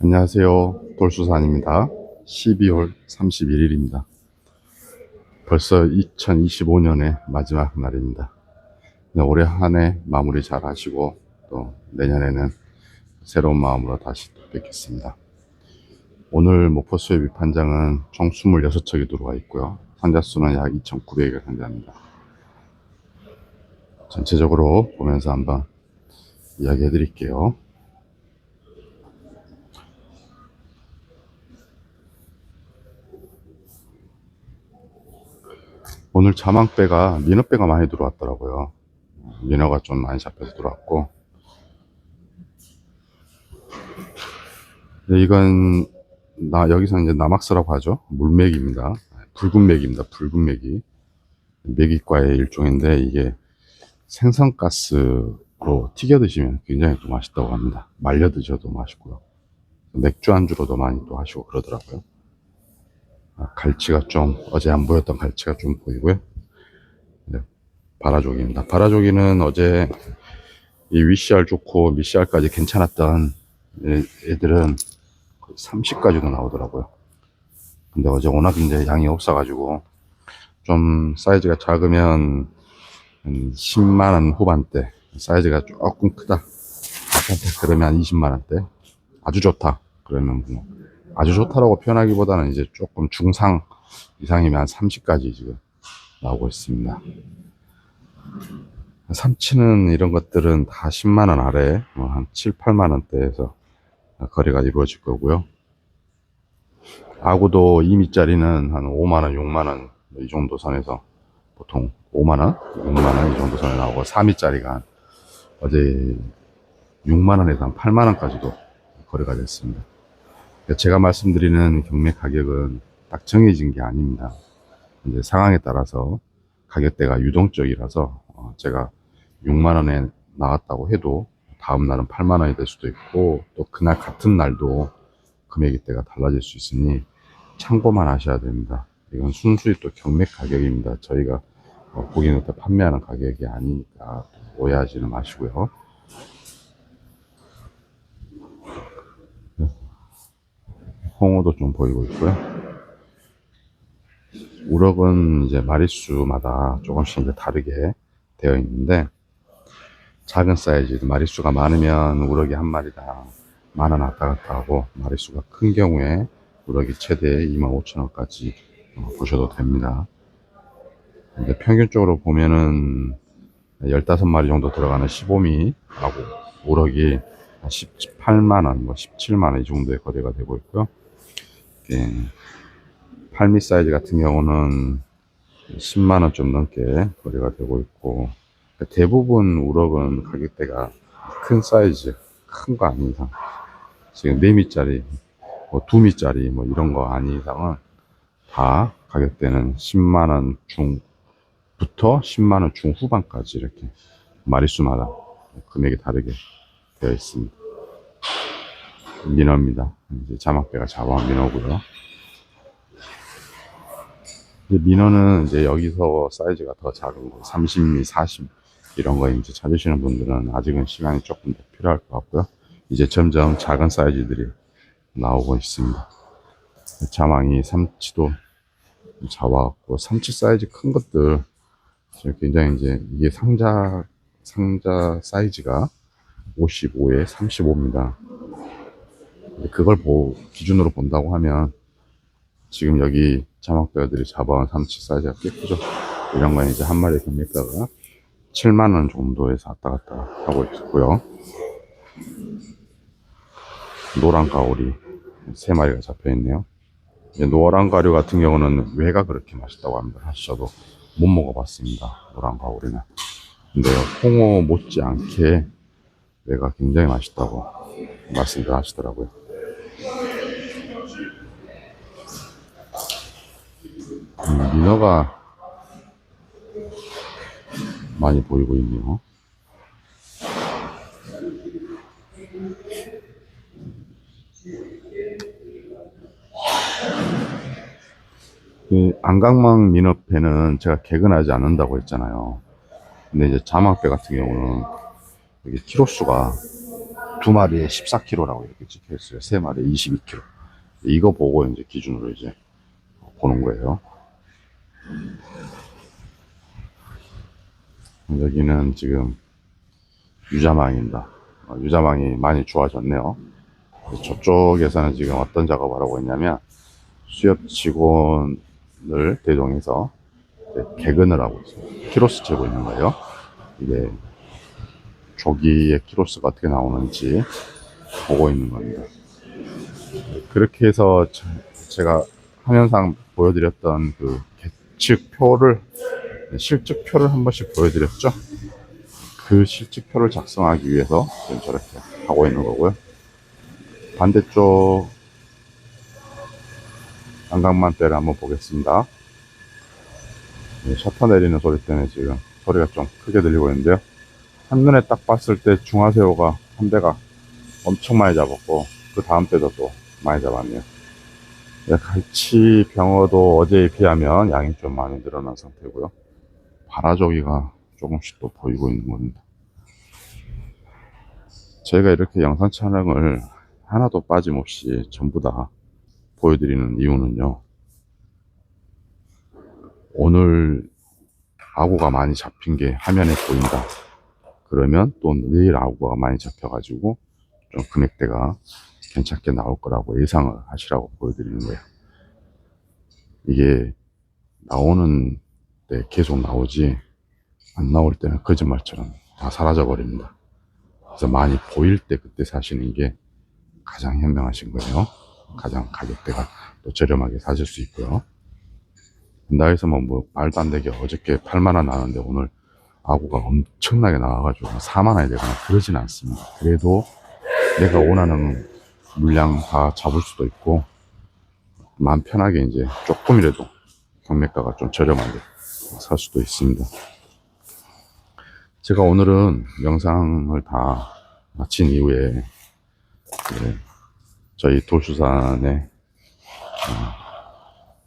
안녕하세요. 돌수산입니다. 12월 31일입니다. 벌써 2025년의 마지막 날입니다. 네, 올해 한 해 마무리 잘 하시고 또 내년에는 새로운 마음으로 다시 또 뵙겠습니다. 오늘 목포 수협 입판장은 총 26척이 들어와 있고요. 상자 수는 약 2,900여 상자입니다. 전체적으로 보면서 한번 이야기해 드릴게요. 오늘 자망배가 민어배가 많이 들어왔더라고요. 민어가 좀 많이 잡혀서 들어왔고. 네, 이건 나 여기서 이제 나막스라고 하죠. 물메기입니다. 붉은 메기입니다. 붉은 메기. 메기과의 일종인데 이게 생선가스로 튀겨 드시면 굉장히 또 맛있다고 합니다. 말려 드셔도 맛있고요. 맥주 안주로도 많이 또 하시고 그러더라고요. 아, 갈치가 좀 어제 안 보였던 갈치가 좀 보이고요. 네, 바라조기입니다. 바라조기는 어제 이 위CR 좋고 미CR까지 괜찮았던 애- 애들은 30까지도 나오더라고요. 근데 어제 워낙 이제 양이 없어가지고 좀 사이즈가 작으면 한 10만 원 후반대 사이즈가 조금 크다 그러면 한 20만 원대 아주 좋다 그러면 뭐 아주 좋다라고 표현하기보다는 이제 조금 중상 이상이면 한 30까지 지금 나오고 있습니다. 삼치는 이런 것들은 다 10만원 아래 뭐한 7, 8만원대에서 거래가 이루어질 거고요. 아구도 2미짜리는 한 5만원, 6만원 이 정도 선에서 보통 5만원, 6만원 이 정도 선에 나오고 4미짜리가 어제 6만원에서 한 8만원까지도 거래가 됐습니다. 그러니까 제가 말씀드리는 경매 가격은 딱 정해진 게 아닙니다. 이제 상황에 따라서 가격대가 유동적이라서 어, 제가 6만 원에 나왔다고 해도 다음 날은 8만 원이 될 수도 있고 또 그날 같은 날도 금액대가 달라질 수 있으니 참고만 하셔야 됩니다. 이건 순수히 또 경매 가격입니다. 저희가 어, 고객한테 판매하는 가격이 아니니까 오해하지는 마시고요. 홍어도 좀 보이고 있고요. 우럭은 이제 마리수마다 조금씩 이제 다르게 되어 있는데 작은 사이즈 마리수가 많으면 우럭이 한 마리당 만 원 왔다 갔다 하고 마리수가 큰 경우에 우럭이 최대 25,000원까지 어, 보셔도 됩니다. 근데 평균적으로 보면은 15마리 정도 들어가는 15미 하고 우럭이 18만원, 뭐 17만원 이 정도의 거래가 되고 있고요. 예, 8미 사이즈 같은 경우는 10만원 좀 넘게 거래가 되고 있고 대부분 우럭은 가격대가 큰 사이즈 큰 거 아닌 이상. 지금 4미짜리 뭐 2미짜리 뭐 이런 거 아닌 이상은 다 가격대는 10만원 중부터 10만원 중후반까지 이렇게 마리수마다 금액이 다르게 되어 있습니다 민어입니다 이제 자막배가 잡아온 민어고요 이제 민어는 이제 여기서 사이즈가 더 작은 거, 30mm, 40 이런 거 이제 찾으시는 분들은 아직은 시간이 조금 더 필요할 것 같고요. 이제 점점 작은 사이즈들이 나오고 있습니다. 자망이 삼치도 잡아왔고 삼치 사이즈 큰 것들 지금 굉장히 이제 이게 상자 상자 사이즈가 55에 35입니다. 그걸 보, 기준으로 본다고 하면 지금 여기 자막배들이 잡아온 삼치 사이즈가 꽤 크죠. 이런 건 이제 한 마리 금액가가 7만원 정도에서 왔다 갔다 하고 있고요. 노란 가오리 세 마리가 잡혀 있네요. 노란 가류 같은 경우는 왜가 그렇게 맛있다고 합니다. 하셔도 못 먹어봤습니다. 노란 가오리는. 근데 홍어 못지않게 왜가 굉장히 맛있다고 말씀들 하시더라고요. 민어가 많이 보이고 있네요. 그 안강망 민어패는 제가 개근하지 않는다고 했잖아요. 근데 이제 자막배 같은 경우는 이게 키로수가 두 마리에 14kg라고 이렇게 찍혀 있어요. 세 마리에 22kg. 이거 보고 이제 기준으로 이제 보는 거예요. 여기는 지금 유자망입니다. 어, 유자망이 많이 좋아졌네요. 저쪽에서는 지금 어떤 작업을 하고 있냐면 수협 직원을 대동해서 개근을 하고 있어요. 키로스 재고 있는 거예요. 이게 조기의 키로스가 어떻게 나오는지 보고 있는 겁니다. 그렇게 해서 저- 제가 화면상 보여드렸던 그 계측표를 실측 표를 한 번씩 보여드렸죠. 그 실측 표를 작성하기 위해서 지금 저렇게 하고 있는 거고요. 반대쪽 안강만대를 한번 보겠습니다. 네, 셔터 내리는 소리 때문에 지금 소리가 좀 크게 들리고 있는데요. 한눈에 딱 봤을 때 중화새우가 한 대가 엄청 많이 잡았고 그 다음 때도 또 많이 잡았네요. 네, 갈치 병어도 어제에 비하면 양이 좀 많이 늘어난 상태고요. 바라조기가 조금씩 또 보이고 있는 겁니다. 저희가 이렇게 영상 촬영을 하나도 빠짐없이 전부 다 보여드리는 이유는요. 오늘 아구가 많이 잡힌 게 화면에 보인다. 그러면 또 내일 아구가 많이 잡혀가지고 좀 금액대가 괜찮게 나올 거라고 예상을 하시라고 보여드리는 거예요. 이게 나오는 때 계속 나오지 안 나올 때는 거짓말처럼 다 사라져 버립니다. 그래서 많이 보일 때 그때 사시는 게 가장 현명하신 거예요. 가장 가격대가 또 저렴하게 사실 수 있고요. 나에서만 뭐 말도 안 되게 어저께 8만 원 나왔는데 오늘 아구가 엄청나게 나와가지고 4만 원이 되거나 그러진 않습니다. 그래도 내가 원하는 물량 다 잡을 수도 있고 마음 편하게 이제 조금이라도 경매가가 좀 저렴하게 살 수도 있습니다. 제가 오늘은 영상을 다 마친 이후에 저희 도수산에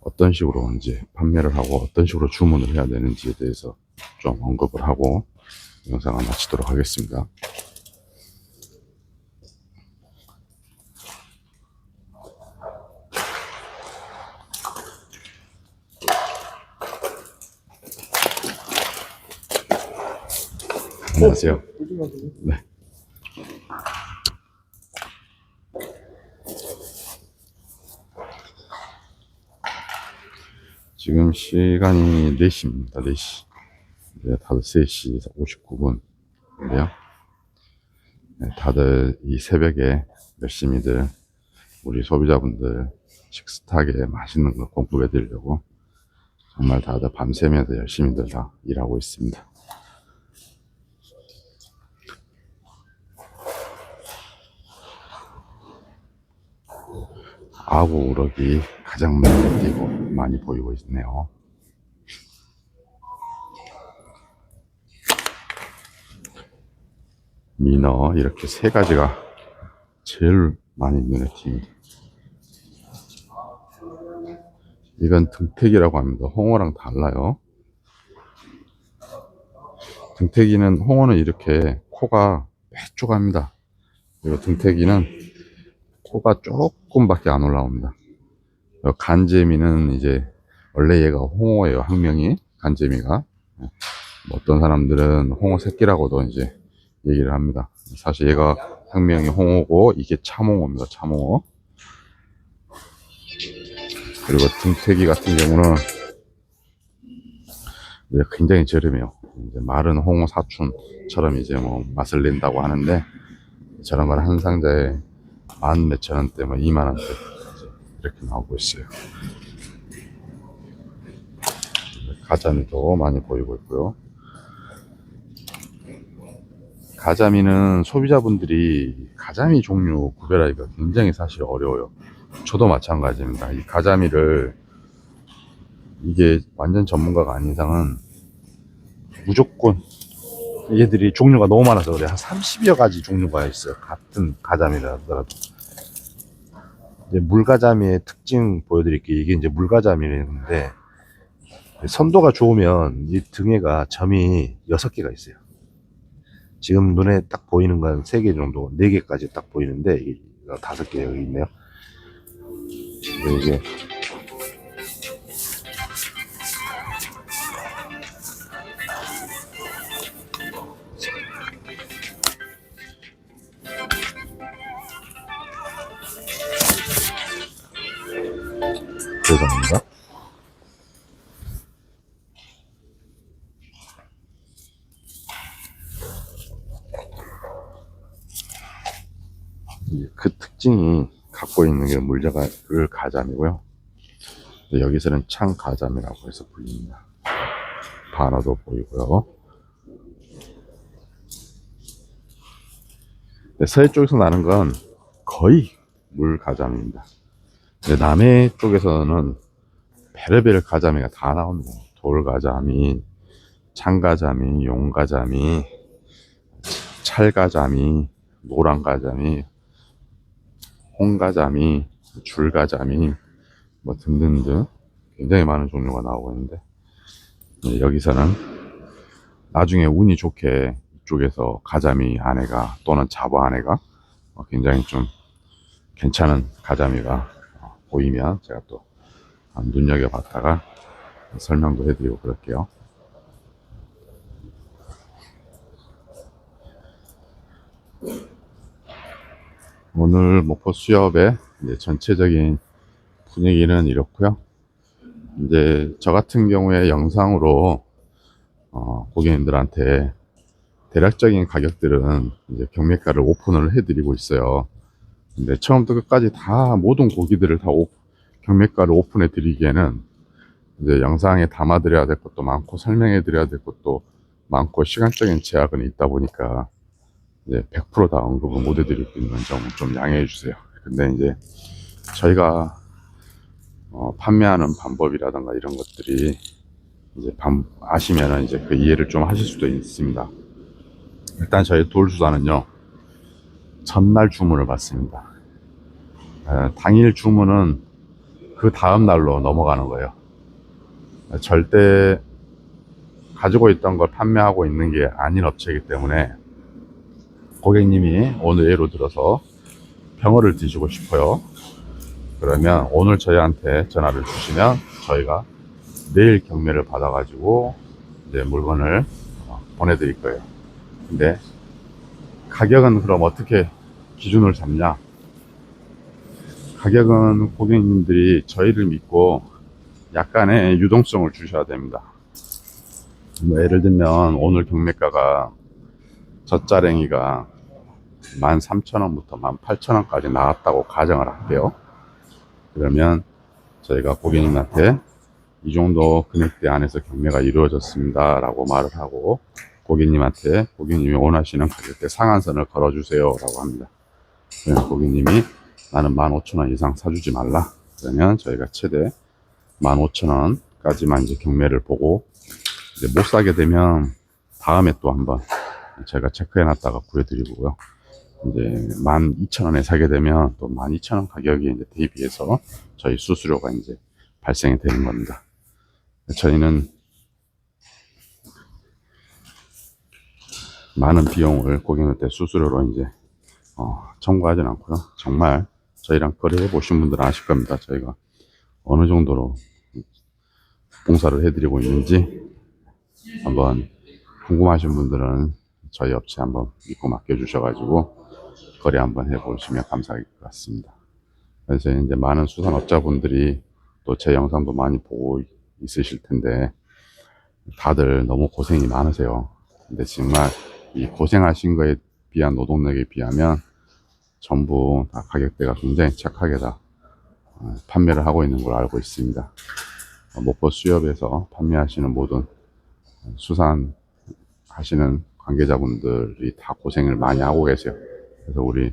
어, 떤 식으로 이제 판매를 하고 어떤 식으로 주문을 해야 되는지에 대해서 좀 언급을 하고 영상을 마치도록 하겠습니다. 안녕하세요. 네. 지금 시간이 4시입니다. 4시. 이제 다들 3시 59분인데요. 네, 다들 이 새벽에 열심히들 우리 소비자분들 식스타게 맛있는 거 공급해 드리려고 정말 다들 밤새면서 열심히들 다 일하고 있습니다. 아구 우럭이 가장 많이 뛰고 많이 보이고 있네요. 민어 이렇게 세 가지가 제일 많이 눈에 띕니다. 이건 등태기라고 합니다. 홍어랑 달라요. 등태기는 홍어는 이렇게 코가 빼쭉합니다. 그리고 등태기는 코가 조금밖에 안 올라옵니다. 어, 간재미는 이제 원래 얘가 홍어예요. 학명이 간재미가 뭐 어떤 사람들은 홍어 새끼라고도 이제 얘기를 합니다. 사실 얘가 학명이 홍어고 이게 참홍어입니다. 참홍어. 그리고 등태기 같은 경우는 이제 굉장히 저렴해요. 이제 마른 홍어 사춘처럼 이제 뭐 맛을 낸다고 하는데 저런 걸 한 상자에 만 몇천 원대, 뭐 2만 원대 이렇게 나오고 있어요. 가자미도 많이 보이고 있고요. 가자미는 소비자분들이 가자미 종류 구별하기가 굉장히 사실 어려워요. 저도 마찬가지입니다. 이 가자미를 이게 완전 전문가가 아닌 이상은 무조건 얘들이 종류가 너무 많아서 그래. 한 30여 가지 종류가 있어요. 같은 가자미라 하더라도. 이제 물가자미의 특징 보여드릴게요. 이게 이제 물가자미인데, 선도가 좋으면 이 등에가 점이 6개가 있어요. 지금 눈에 딱 보이는 건세개 정도, 네 개까지 딱 보이는데 이게 다섯 개 여기 있네요. 이게 죄송합니다. 이그 특징이 갖고 있는 게 물자를 가잠이고요. 근데 여기서는 창 가잠이라고 해서 불립니다. 반어도 보이고요. 서해 쪽에서 나는 건 거의 물 가잠입니다. 남해 쪽에서는 베르베르 가자미가 다 나옵니다. 돌 가자미, 창 가자미, 용 가자미, 찰 가자미, 노란 가자미, 홍 가자미, 줄 가자미, 뭐 등등등 굉장히 많은 종류가 나오고 있는데 네, 여기서는 나중에 운이 좋게 이쪽에서 가자미 아내가 또는 잡어 아내가 어, 굉장히 좀 괜찮은 가자미가 어, 보이면 제가 또 아, 눈여겨봤다가 설명도 해드리고 그럴게요. 오늘 목포 수협의 전체적인 분위기는 이렇고요. 이제 저 같은 경우에 영상으로 어, 고객님들한테 대략적인 가격들은 이제 경매가를 오픈을 해드리고 있어요. 근데 처음부터 끝까지 다 모든 고기들을 다 오- 경매가를 오픈해 드리기에는 이제 영상에 담아 드려야 될 것도 많고 설명해 드려야 될 것도 많고 시간적인 제약은 있다 보니까 이제 100%다 언급을 못 해드리고 있는 점은 좀 양해해 주세요. 근데 이제 저희가 어, 판매하는 방법이라든가 이런 것들이 이제 반- 아시면은 이제 그 이해를 좀 하실 수도 있습니다. 일단 저희 돌수사는요 전날 주문을 받습니다. 에, 당일 주문은 그 다음 날로 넘어가는 거예요. 절대 가지고 있던 걸 판매하고 있는 게 아닌 업체이기 때문에 고객님이 오늘 예로 들어서 병어를 드시고 싶어요. 그러면 오늘 저희한테 전화를 주시면 저희가 내일 경매를 받아가지고 이제 물건을 어, 보내드릴 거예요. 근데 가격은 그럼 어떻게 기준을 잡냐? 가격은 고객님들이 저희를 믿고 약간의 유동성을 주셔야 됩니다. 뭐 예를 들면 오늘 경매가가 젖자랭이가 13,000원부터 18,000원까지 나왔다고 가정을 할게요. 그러면 저희가 고객님한테 이 정도 금액대 안에서 경매가 이루어졌습니다. 라고 말을 하고 고객님한테 고객님이 원하시는 가격대 상한선을 걸어주세요. 라고 합니다. 고객님이 나는 15,000원 이상 사주지 말라. 그러면 저희가 최대 15,000원까지만 이제 경매를 보고 이제 못 사게 되면 다음에 또 한번 제가 체크해 놨다가 구해드리고요. 이제 12,000원에 사게 되면 또 12,000원 가격이 이제 대비해서 저희 수수료가 이제 발생이 되는 겁니다. 저희는 많은 비용을 고객님한테 수수료로 이제 어, 청구하진 않고요. 정말 저희랑 거래해 보신 분들은 아실 겁니다. 저희가 어느 정도로 봉사를 해드리고 있는지 한번 궁금하신 분들은 저희 업체 한번 믿고 맡겨주셔가지고 거래 한번 해보시면 감사할 것 같습니다. 그래서 이제 많은 수산업자분들이 또 제 영상도 많이 보고 있으실 텐데 다들 너무 고생이 많으세요. 근데 정말 이 고생하신 거에 비한 노동력에 비하면 전부 다 가격대가 굉장히 착하게 다 어, 판매를 하고 있는 걸 알고 있습니다. 어, 목포 수협에서 판매하시는 모든 수산 하시는 관계자분들이 다 고생을 많이 하고 계세요. 그래서 우리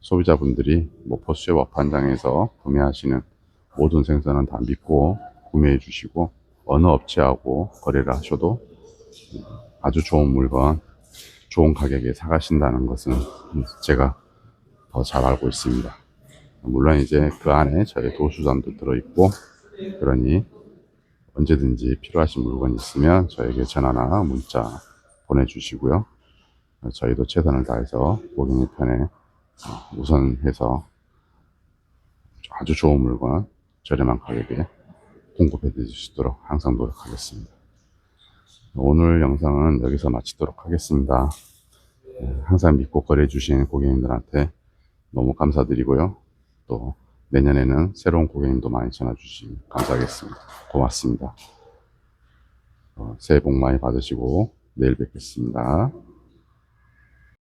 소비자분들이 목포 수협 업판장에서 구매하시는 모든 생선은 다 믿고 구매해 주시고 어느 업체하고 거래를 하셔도 아주 좋은 물건, 좋은 가격에 사가신다는 것은 제가 더 잘 알고 있습니다. 물론 이제 그 안에 저희 도수산도 들어있고 그러니 언제든지 필요하신 물건 있으면 저에게 전화나 문자 보내주시고요. 저희도 최선을 다해서 고객님 편에 어, 우선해서 아주 좋은 물건 저렴한 가격에 공급해 드릴 수 있도록 항상 노력하겠습니다. 오늘 영상은 여기서 마치도록 하겠습니다. 네, 항상 믿고 거래해 주신 고객님들한테 너무 감사드리고요. 또 내년에는 새로운 고객님도 많이 전화 주시면 감사하겠습니다. 고맙습니다. 어, 새해 복 많이 받으시고 내일 뵙겠습니다.